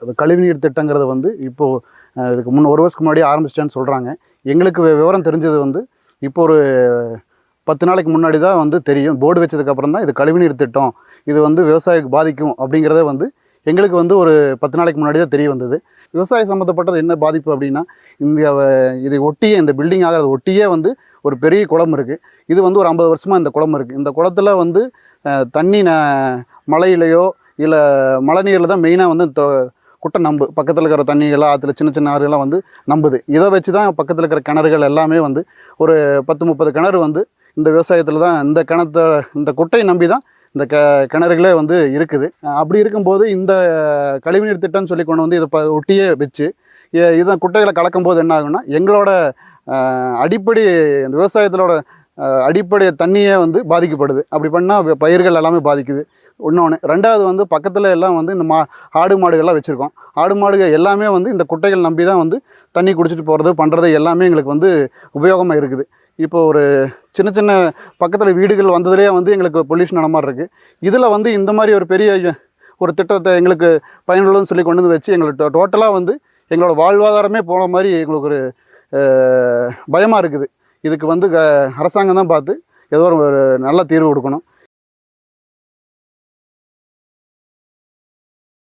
அது கழிவுநீர் திட்டங்கிறது வந்து இப்போது இதுக்கு முன்ன ஒரு வருஷத்துக்கு முன்னாடி ஆரம்பிச்சிட்டேன்னு சொல்கிறாங்க எங்களுக்கு விவரம் தெரிஞ்சது வந்து இப்போ ஒரு பத்து நாளைக்கு முன்னாடி தான் வந்து தெரியும். போர்டு வச்சதுக்கப்புறம் தான் இது கழிவுநீர் திட்டம் இது வந்து விவசாயிக்கு பாதிக்கும் அப்படிங்கிறத வந்து எங்களுக்கு வந்து ஒரு பத்து நாளைக்கு முன்னாடி தான் தெரிய வந்தது. விவசாய சம்மந்தப்பட்டது என்ன பாதிப்பு அப்படின்னா இந்த இதை ஒட்டியே இந்த பில்டிங் ஆகிறத ஒட்டியே வந்து ஒரு பெரிய குளம் இருக்குது இது வந்து ஒரு ஐம்பது வருஷமாக இந்த குளம் இருக்குது இந்த குளத்துல வந்து தண்ணி ந மழையிலையோ இல்லை மழை நீரில் தான் மெயினாக வந்து தொ- குட்டை நம்பு பக்கத்தில் இருக்கிற தண்ணிகளாக ஆற்றுல சின்ன சின்ன ஆறுகளாக வந்து நம்புது. இதை வச்சு தான் பக்கத்தில் இருக்கிற கிணறுகள் எல்லாமே வந்து ஒரு பத்து முப்பது கிணறு வந்து இந்த விவசாயத்தில் தான் இந்த கிணத்தை இந்த குட்டையை நம்பி தான் இந்த க கிணறுகளே வந்து இருக்குது. அப்படி இருக்கும்போது இந்த கழிவுநீர் திட்டம்னு சொல்லி கொண்டு வந்து இதை ப ஒட்டியே வச்சு இதை குட்டைகளை கலக்கும்போது என்ன ஆகுன்னா எங்களோட அடிப்படை இந்த விவசாயத்திலோட அடிப்படை தண்ணியே வந்து பாதிக்கப்படுது. அப்படி பண்ணால் பயிர்கள் எல்லாமே பாதிக்குது. இன்னொன்று ரெண்டாவது வந்து பக்கத்தில் எல்லாம் வந்து இந்த மா ஆடு மாடுகள்லாம் வச்சுருக்கோம். ஆடு மாடுகள் எல்லாமே வந்து இந்த குட்டைகள் நம்பி தான் வந்து தண்ணி குடிச்சிட்டு போகிறது பண்ணுறது எல்லாமே எங்களுக்கு வந்து உபயோகமாக இருக்குது. இப்போ ஒரு சின்ன சின்ன பக்கத்தில் வீடுகள் வந்ததுலேயே வந்து எங்களுக்கு பொல்யூஷன் ஆன மாதிரி இருக்குது இதில் வந்து இந்த மாதிரி ஒரு பெரிய ஒரு திட்டத்தை எங்களுக்கு பயனுள்ளதுன்னு சொல்லி கொண்டு வந்து வச்சு எங்களுக்கு டோட்டலாக வந்து எங்களோட வாழ்வாதாரமே போன மாதிரி எங்களுக்கு ஒரு பயமாக இருக்குது. இதுக்கு வந்து க அரசாங்கம் தான் பார்த்து ஏதோ ஒரு ஒரு நல்ல தீர்வு கொடுக்கணும்.